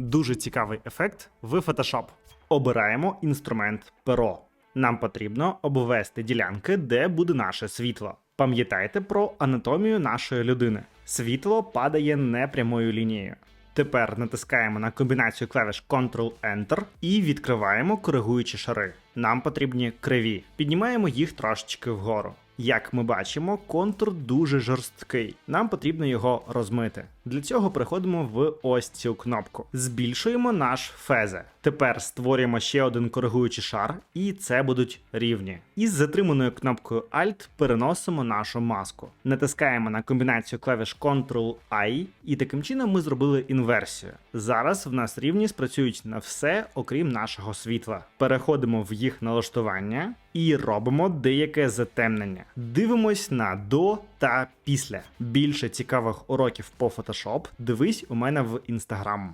Дуже цікавий ефект в Photoshop. Обираємо інструмент перо. Нам потрібно обвести ділянки, де буде наше світло. Пам'ятайте про анатомію нашої людини. Світло падає не прямою лінією. Тепер натискаємо на комбінацію клавіш Ctrl-Enter і відкриваємо коригуючі шари. Нам потрібні криві. Піднімаємо їх трошечки вгору. Як ми бачимо, контур дуже жорсткий. Нам потрібно його розмити. Для цього переходимо в ось цю кнопку. Збільшуємо наш фезе. Тепер створюємо ще один коригуючий шар, і це будуть рівні. Із затриманою кнопкою Alt переносимо нашу маску. Натискаємо на комбінацію клавіш Ctrl-I, і таким чином ми зробили інверсію. Зараз в нас рівні спрацюють на все, окрім нашого світла. Переходимо в їх налаштування і робимо деяке затемнення. Дивимось на до та після. Більше цікавих уроків по Photoshop дивись у мене в Instagram.